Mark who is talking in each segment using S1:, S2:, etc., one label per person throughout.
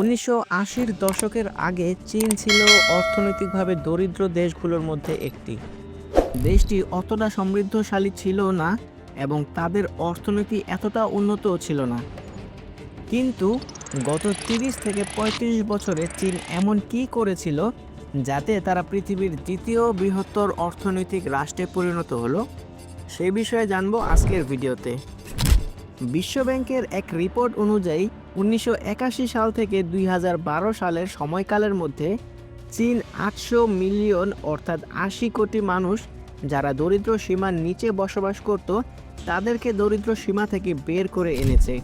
S1: উনিশশো আশির দশকের আগে চীন ছিল অর্থনৈতিকভাবে দরিদ্র দেশগুলোর মধ্যে একটি। দেশটি অতটা সমৃদ্ধশালী ছিল না এবং তাদের অর্থনীতি এতটা উন্নতও ছিল না। কিন্তু গত তিরিশ থেকে পঁয়ত্রিশ বছরে চীন এমন কি করেছিল যাতে তারা পৃথিবীর দ্বিতীয় বৃহত্তর অর্থনৈতিক রাষ্ট্রে পরিণত হলো সেই বিষয়ে জানব আজকের ভিডিওতে। বিশ্বব্যাংকের এক রিপোর্ট অনুযায়ী, উনিশশো একাশি সাল থেকে দুই হাজার বারো সালের সময়কালের মধ্যে চীন আটশো মিলিয়ন অর্থাৎ আশি কোটি মানুষ যারা দরিদ্র সীমার নিচে বসবাস করত, তাদেরকে দরিদ্র সীমা থেকে বের করে এনেছে।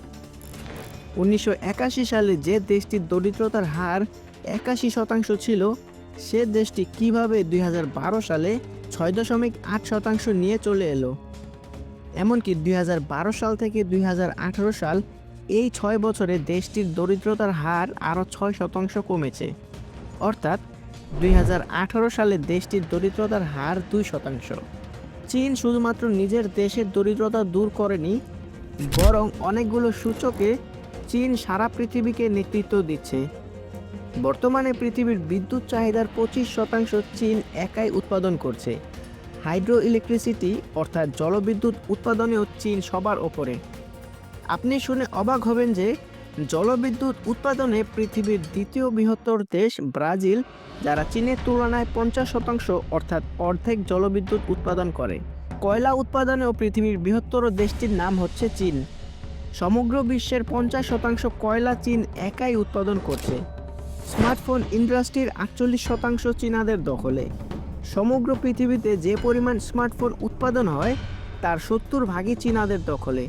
S1: উনিশশো একাশি সালে যে দেশটির দরিদ্রতার হার একাশি শতাংশ ছিল, সে দেশটি কীভাবে দুই হাজার বারো সালে ছয় দশমিক আট শতাংশ নিয়ে চলে এলো? এমনকি দুই হাজার বারো সাল থেকে দুই হাজার আঠেরো সাল এই ছয় বছরে দেশটির দরিদ্রতার হার আরও ছয় শতাংশ কমেছে। অর্থাৎ দুই হাজার আঠেরো সালে দেশটির দরিদ্রতার হার দুই শতাংশ। চীন শুধুমাত্র নিজের দেশের দরিদ্রতা দূর করেনি, বরং অনেকগুলো সূচকে চীন সারা পৃথিবীকে নেতৃত্ব দিচ্ছে। বর্তমানে পৃথিবীর বিদ্যুৎ চাহিদার পঁচিশ শতাংশ চীন একাই উৎপাদন করছে। হাইড্রো ইলেকট্রিসিটি অর্থাৎ জলবিদ্যুৎ উৎপাদনেও চীন সবার ওপরে। আপনি শুনে অবাক হবেন যে জলবিদ্যুৎ উৎপাদনে পৃথিবীর দ্বিতীয় বৃহত্তর দেশ ব্রাজিল, যারা চীনের তুলনায় পঞ্চাশ শতাংশ, অর্থাৎ অর্ধেক জলবিদ্যুৎ উৎপাদন করে। কয়লা উৎপাদনেও পৃথিবীর বৃহত্তর দেশটির নাম হচ্ছে চীন। সমগ্র বিশ্বের পঞ্চাশ শতাংশ কয়লা চীন একাই উৎপাদন করছে। স্মার্টফোন ইন্ডাস্ট্রির আটচল্লিশ শতাংশ চীনাদের দখলে। সমগ্র পৃথিবীতে যে পরিমাণ স্মার্টফোন উৎপাদন হয়, তার সত্তর ভাগই চীনাদের দখলে।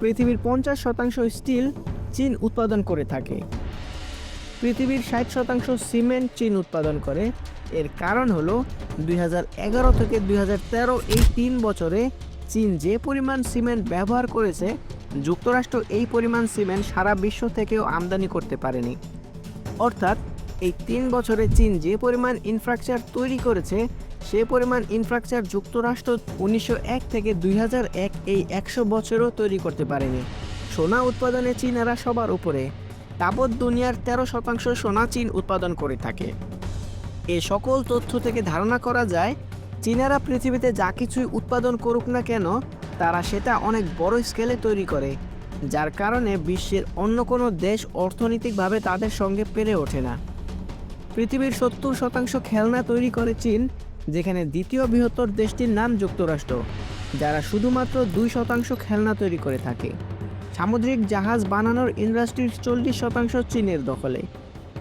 S1: পৃথিবীর পঞ্চাশ শতাংশ স্টিল চীন উৎপাদন করে থাকে। পৃথিবীর ষাট শতাংশ সিমেন্ট চীন উৎপাদন করে। এর কারণ হলো, দুই হাজার এগারো থেকে দুই হাজার তেরো এই তিন বছরে চীন যে পরিমাণ সিমেন্ট ব্যবহার করেছে, যুক্তরাষ্ট্র এই পরিমাণ সিমেন্ট সারা বিশ্ব থেকেও আমদানি করতে পারেনি। অর্থাৎ এই তিন বছরে চীন যে পরিমাণ ইনফ্রাস্ট্রাকচার তৈরি করেছে, সে পরিমাণ ইনফ্রাস্ট্রাকচার যুক্তরাষ্ট্র উনিশশো এক থেকে দুই এক এই একশো বছরও তৈরি করতে পারেনি। সোনা উৎপাদনে চীনারা সবার উপরে। তাবৎ দুনিয়ার তেরো শতাংশ সোনা চীন উৎপাদন করে থাকে। এ সকল তথ্য থেকে ধারণা করা যায়, চীনারা পৃথিবীতে যা কিছুই উৎপাদন করুক না কেন, তারা সেটা অনেক বড় স্কেলে তৈরি করে, যার কারণে বিশ্বের অন্য কোনো দেশ অর্থনৈতিকভাবে তাদের সঙ্গে পেরে ওঠে না। পৃথিবীর সত্তর শতাংশ খেলনা তৈরি করে চীন, যেখানে দ্বিতীয় বৃহত্তর দেশটির নাম যুক্তরাষ্ট্র, যারা শুধুমাত্র দুই শতাংশ খেলনা তৈরি করে থাকে। সামুদ্রিক জাহাজ বানানোর ইন্ডাস্ট্রির চল্লিশ শতাংশ চীনের দখলে।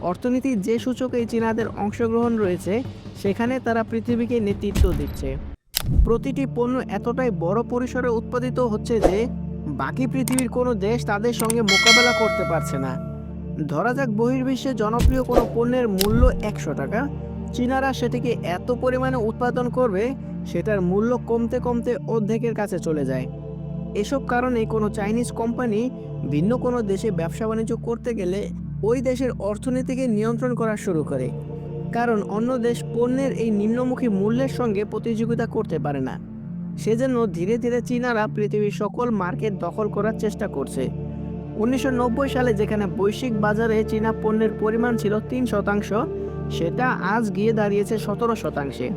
S1: অর্থনীতির যে সূচকে চীনাদের অংশগ্রহণ রয়েছে, সেখানে তারা পৃথিবীকে নেতৃত্ব দিচ্ছে। প্রতিটি পণ্য এতটাই বড় পরিসরে উৎপাদিত হচ্ছে যে, বাকি পৃথিবীর কোনো দেশ তাদের সঙ্গে মোকাবেলা করতে পারছে না। ধরা যাক বহির্বিশ্বে জনপ্রিয় কোনো পণ্যের মূল্য একশো টাকা, চীনারা সেটিকে এত পরিমাণে উৎপাদন করবে, সেটার মূল্য কমতে কমতে অর্ধেকের কাছে চলে যায়। এসব কারণে কোনো চাইনিজ কোম্পানি ভিন্ন কোনো দেশে ব্যবসা বাণিজ্য করতে গেলে ওই দেশের অর্থনীতিকে নিয়ন্ত্রণ করা শুরু করে। কারণ অন্য দেশ পণ্যের এই নিম্নমুখী মূল্যের সঙ্গে প্রতিযোগিতা করতে পারে না। সেজন্য ধীরে ধীরে চীনারা পৃথিবীর সকল মার্কেট দখল করার চেষ্টা করছে। উনিশশো নব্বই সালে যেখানে বৈশ্বিক বাজারে চীনা পণ্যের পরিমাণ ছিল তিন শতাংশ, সেটা আজ গিয়ে দাঁড়িয়েছে সতেরো শতাংশে।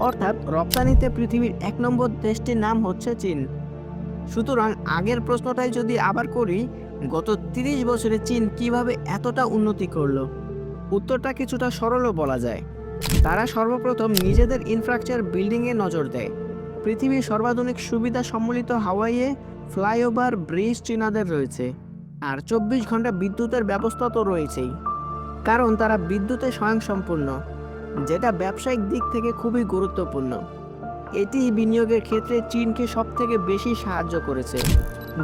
S1: অর্থাৎ রপ্তানিতে পৃথিবীর এক নম্বর দেশটির নাম হচ্ছে চীন। সুতরাং আগের প্রশ্নটাই যদি আবার করি, গত তিরিশ বছরে চীন কীভাবে এতটা উন্নতি করল? উত্তরটা কিছুটা সরলও বলা যায়। তারা সর্বপ্রথম নিজেদের ইনফ্রাস্ট্রাকচার বিল্ডিংয়ে নজর দেয়। পৃথিবীর সর্বাধুনিক সুবিধা সম্মিলিত হাওয়াইয়ে ফ্লাইওভার ব্রিজ চীনাদের রয়েছে। আর চব্বিশ ঘণ্টা বিদ্যুতের ব্যবস্থা তো রয়েছেই। কারণ তারা বিদ্যুতে স্বয়ংসম্পূর্ণ, যেটা ব্যবসায়িক দিক থেকে খুবই গুরুত্বপূর্ণ। এটি বিনিয়োগের ক্ষেত্রে চীনকে সবথেকে বেশি সাহায্য করেছে।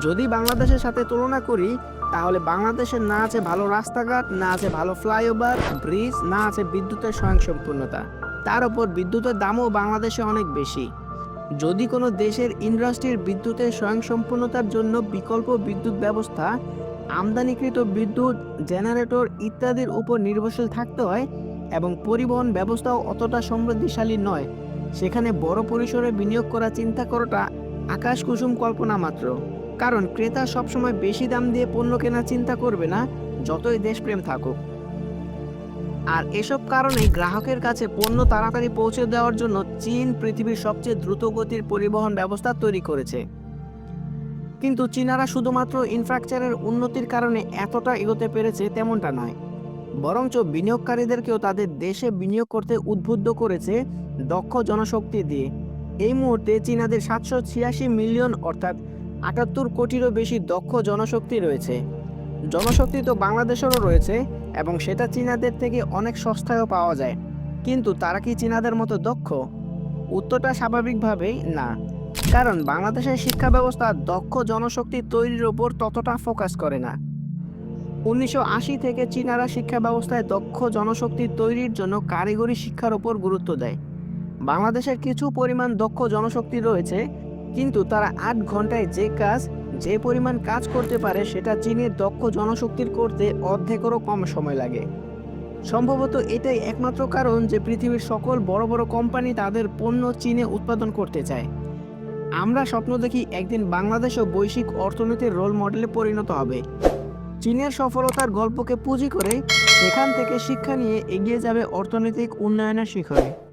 S1: যদি বাংলাদেশের সাথে তুলনা করি, তাহলে বাংলাদেশের না আছে ভালো রাস্তাঘাট, না আছে ভালো ফ্লাইওভার, ব্রিজ, না আছে বিদ্যুতের স্বয়ংসম্পূর্ণতা। তার উপর বিদ্যুতের দামও বাংলাদেশে অনেক বেশি। যদি কোনো দেশের ইন্ডাস্ট্রির বিদ্যুতের স্বয়ংসম্পূর্ণতার জন্য বিকল্প বিদ্যুৎ ব্যবস্থা, আমদানিকৃত বিদ্যুৎ, জেনারেটর ইত্যাদির উপর নির্ভরশীল থাকতে হয় এবং পরিবহন ব্যবস্থাও অতটা সমৃদ্ধিশালী নয়। সেখানে বড় পরিসরে বিনিয়োগ করা চিন্তা করাটা আকাশ কুসুম কল্পনা মাত্র। কারণ ক্রেতা সবসময় বেশি দাম দিয়ে পণ্য কেনার চিন্তা করবে না, যতই দেশপ্রেম থাকুক। আর এসব কারণেই গ্রাহকের কাছে পণ্য তাড়াতাড়ি পৌঁছে দেওয়ার জন্য চীন পৃথিবীর সবচেয়ে দ্রুতগতির পরিবহন ব্যবস্থা তৈরি করেছে। কিন্তু চীনারা শুধুমাত্র ইনফ্রাস্ট্রাকচারের উন্নতির কারণে এতটা এগোতে পেরেছে তেমনটা নয়। বরঞ্চ বিনিয়োগকারীদেরকেও তাদের দেশে বিনিয়োগ করতে উদ্বুদ্ধ করেছে দক্ষ জনশক্তি দিয়ে। এই মুহূর্তে চীনাদের সাতশো ছিয়াশি মিলিয়ন অর্থাৎ আটাত্তর কোটিরও বেশি দক্ষ জনশক্তি রয়েছে। জনশক্তি তো বাংলাদেশেরও রয়েছে এবং সেটা চীনাদের থেকে অনেক সস্তায়ও পাওয়া যায়। কিন্তু তারা কি চীনাদের মতো দক্ষ? উত্তরটা স্বাভাবিকভাবেই না। কারণ বাংলাদেশের শিক্ষা ব্যবস্থা দক্ষ জনশক্তি তৈরির ওপর ততটা ফোকাস করে না। উনিশশো আশি থেকে চীনারা শিক্ষা ব্যবস্থায় দক্ষ জনশক্তি তৈরির জন্য কারিগরি শিক্ষার ওপর গুরুত্ব দেয়। বাংলাদেশের কিছু পরিমাণ দক্ষ জনশক্তি রয়েছে, কিন্তু তারা আট ঘন্টায় যে কাজ যে পরিমাণ কাজ করতে পারে সেটা চীনের দক্ষ জনশক্তির করতে অর্ধেকেরও কম সময় লাগে। সম্ভবত এটাই একমাত্র কারণ যে পৃথিবীর সকল বড় বড় কোম্পানি তাদের পণ্য চীনে উৎপাদন করতে চায়। আমরা স্বপ্ন দেখি একদিন বাংলাদেশও বৈশ্বিক অর্থনীতির রোল মডেলে পরিণত হবে। চীনের সফলতার গল্পকে পুঁজি করে সেখান থেকে শিক্ষা নিয়ে এগিয়ে যাবে অর্থনৈতিক উন্নয়নের শিখরে।